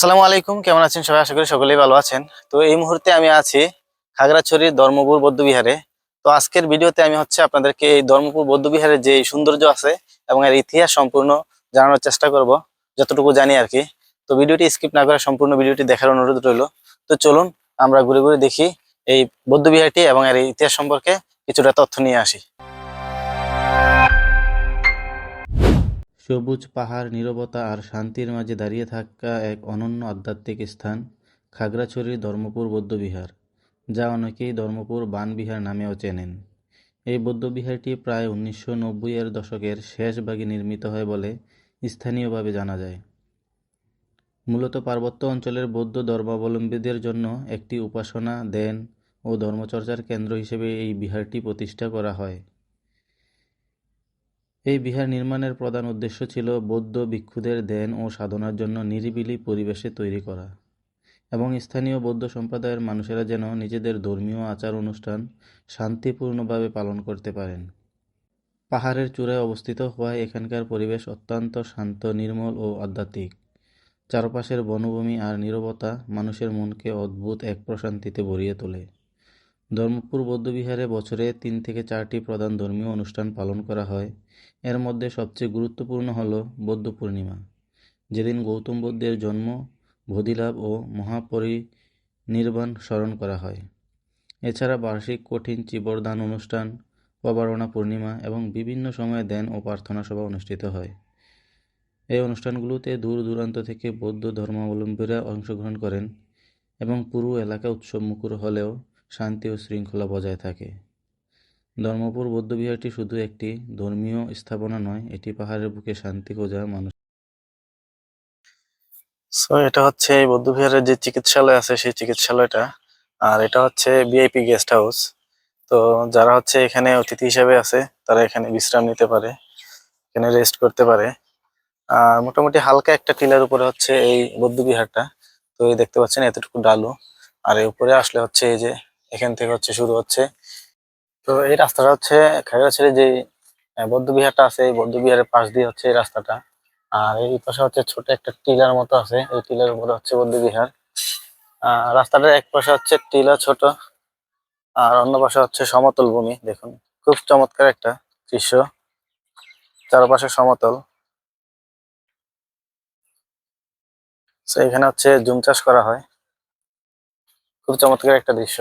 আসসালামু আলাইকুম, কেমন আছেন সবাই? আশা করি সকলেই ভালো আছেন। তো এই মুহূর্তে আমি আছি খাগড়াছড়ির ধর্মপুর বৌদ্ধবিহারে তো আজকের ভিডিওতে আমি হচ্ছে আপনাদেরকে এই ধর্মপুর বৌদ্ধবিহারের যে সৌন্দর্য আছে এবং এর ইতিহাস সম্পূর্ণ জানানোর চেষ্টা করব, যতটুকু জানি আর কি। তো ভিডিওটি স্কিপ না করে সম্পূর্ণ ভিডিওটি দেখার অনুরোধ রইল। তো চলুন, আমরা ঘুরে ঘুরে দেখি এই বৌদ্ধবিহারটি এবং এর ইতিহাস সম্পর্কে কিছুটা তথ্য নিয়ে আসি। সবুজ পাহাড়, নীরবতা আর শান্তির মাঝে দাঁড়িয়ে থাকা এক অনন্য আধ্যাত্মিক স্থান, খাগড়াছড়ির ধর্মপুর বৌদ্ধবিহার, যা অনেকেই ধর্মপুর বানবিহার নামেও চেনেন। এই বৌদ্ধবিহারটি প্রায় উনিশশো নব্বই এর দশকের শেষ ভাগে নির্মিত হয় বলে স্থানীয়ভাবে জানা যায়। মূলত পার্বত্য অঞ্চলের বৌদ্ধ ধর্মাবলম্বীদের জন্য একটি উপাসনা দেন ও ধর্মচর্চার কেন্দ্র হিসেবে এই বিহারটি প্রতিষ্ঠা করা হয়। এই বিহার নির্মাণের প্রধান উদ্দেশ্য ছিল বৌদ্ধ ভিক্ষুদের ধ্যান ও সাধনার জন্য নিরিবিলি পরিবেশে তৈরি করা এবং স্থানীয় বৌদ্ধ সম্প্রদায়ের মানুষেরা যেন নিজেদের ধর্মীয় আচার অনুষ্ঠান শান্তিপূর্ণভাবে পালন করতে পারেন। পাহাড়ের চূড়ায় অবস্থিত হওয়ায় এখানকার পরিবেশ অত্যন্ত শান্ত, নির্মল ও আধ্যাত্মিক। চারপাশের বনভূমি আর নীরবতা মানুষের মনকে অদ্ভুত এক প্রশান্তিতে ভরিয়ে তোলে। ধর্মপুর বৌদ্ধবিহারে বছরে তিন থেকে চারটি প্রধান ধর্মীয় অনুষ্ঠান পালন করা হয়। এর মধ্যে সবচেয়ে গুরুত্বপূর্ণ হল বৌদ্ধ পূর্ণিমা যেদিন গৌতম বুদ্ধের জন্ম বোধিলাভ ও মহাপরিনির্বাণ স্মরণ করা হয়। এছাড়া বার্ষিক কঠিন চিবরদান অনুষ্ঠান পবারণা পূর্ণিমা এবং বিভিন্ন সময়ে দেন ও প্রার্থনা সভা অনুষ্ঠিত হয়। এই অনুষ্ঠানগুলোতে দূর দূরান্ত থেকে বৌদ্ধ ধর্মাবলম্বীরা অংশগ্রহণ করেন এবং পুরো এলাকা উৎসবমুখর হলেও শান্তি ও শৃঙ্খলা বজায় থাকে। ধর্মপুর বৌদ্ধবিহারটি শুধু একটি ধর্মীয় স্থাপনা নয়, এটি পাহাড়ের বুকে শান্তি খোঁজা মানুষ সো এটা হচ্ছে এই বৌদ্ধবিহারের যে চিকিৎসালয় আছে, সেই চিকিৎসালয়টা। আর এটা হচ্ছে ভিআইপি গেস্ট হাউস তো যারা হচ্ছে এখানে অতিথি হিসেবে আছে, তারা এখানে বিশ্রাম নিতে পারে, এখানে রেস্ট করতে পারে। আর মোটামুটি হালকা একটা টিলার উপরে হচ্ছে এই বৌদ্ধবিহারটা। তো এই দেখতে পাচ্ছেন এতটুকু ডালু। আর এই উপরে আসলে হচ্ছে এই যে এখান থেকে হচ্ছে শুরু হচ্ছে। তো এই রাস্তাটা হচ্ছে খাগড়াছড়ি যে বৌদ্ধবিহারটা আছে, এই বৌদ্ধবিহারের পাশ দিয়ে হচ্ছে এই রাস্তাটা। আর এই পাশে হচ্ছে ছোট একটা টিলার মতো আছে, এই টিলার উপরে হচ্ছে বৌদ্ধবিহার। রাস্তাটার এক পাশে হচ্ছে টিলা ছোট, আর অন্য পাশে হচ্ছে সমতল ভূমি, দেখুন। খুব চমৎকার একটা দৃশ্য। চারপাশে সমতল। এখানে হচ্ছে জুম চাষ করা হয়। খুব চমৎকার একটা দৃশ্য।